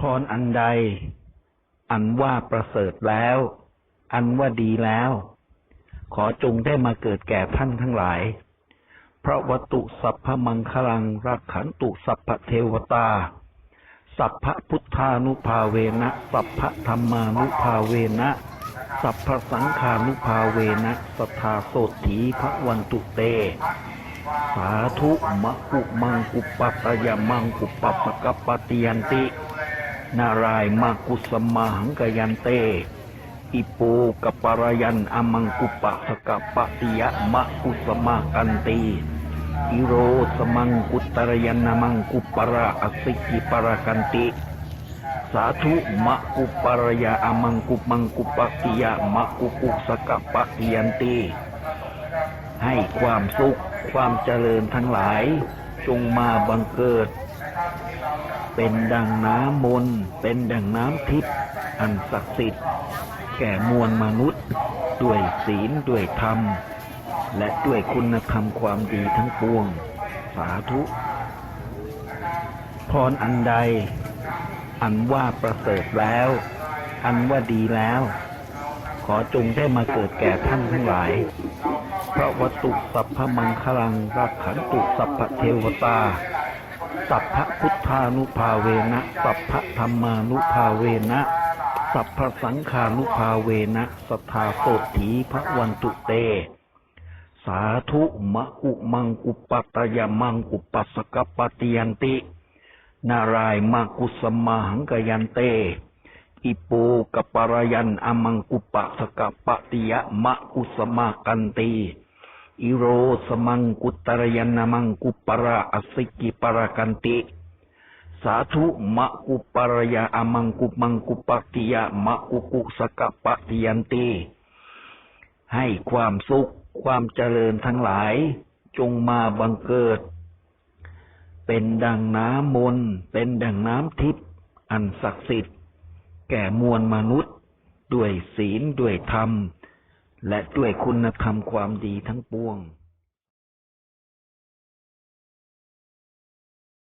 พรอันใด อันว่าประเสริฐแล้ว อันว่าดีแล้ว ขอจงได้มาเกิดแก่ท่านทั้งหลาย พระวัตุสัพพมังคลังรักขันตุสัพพเทวตา สัพพพุทธานุภาเวนะ สัพพธรรมานุภาเวนะ สัพพสังฆานุภาเวนะสทธาโสถีพระวันตุเตสาธุมะกุมังกุปปัตยมังกุปปัปกปปติยันติ นารายมากุสมาหังกยันเต อิปูกปารยันอมังกุปะสกปะติยะมะกุสมากันตีอิโรสมังกุตรยันนมังกุปะระอสิกิปรากันติ สาธุมะกุปารยาอมังกุมังกุปะติยะมะกุกุสกปะติยันติให้ความสุขความเจริญทั้งหลาย จงมาบังเกิด เป็นดังน้ำมนต์เป็นดังน้ำทิพย์อันศักดิ์สิทธิ์แก่มวลมนุษย์ ด้วยศีลด้วยธรรม และด้วยคุณธรรมความดีทั้งปวง สาธุ พรอันใด อันว่าประเสริฐแล้ว อันว่าดีแล้ว ขอจงได้มาเกิดแก่ท่านทั้งหลายพระวัตุสัพพมังคลังรักขันตุสัพพเทวตา สัพพพุทธานุภาเวนะ สัพพธรรมานุภาเวนะ สัพพสังฆานุภาเวนะสัทธาโสถีพระวันตุเต สาธุมะอุมังกุปัตยมังกุปัสสกปติยันติ นารายมากุสมาหังกยันเต อิปูกปารยันอมังกุปสกปติยะมะกุสมากันตี อิโรสมังกุตรยันนมังกุปะระอสิกิปรากันติสาธุมะกุปารยาอมังกุมังกุปะติยะมะกุกุสกปะติยันติให้ความสุขความเจริญทั้งหลาย จงมาบังเกิด เป็นดังน้ำมนต์เป็นดังน้ำทิพย์อันศักดิ์สิทธิ์ แก่มวลมนุษย์ ด้วยศีลด้วยธรรม และด้วยคุณธรรมความดีทั้งปวง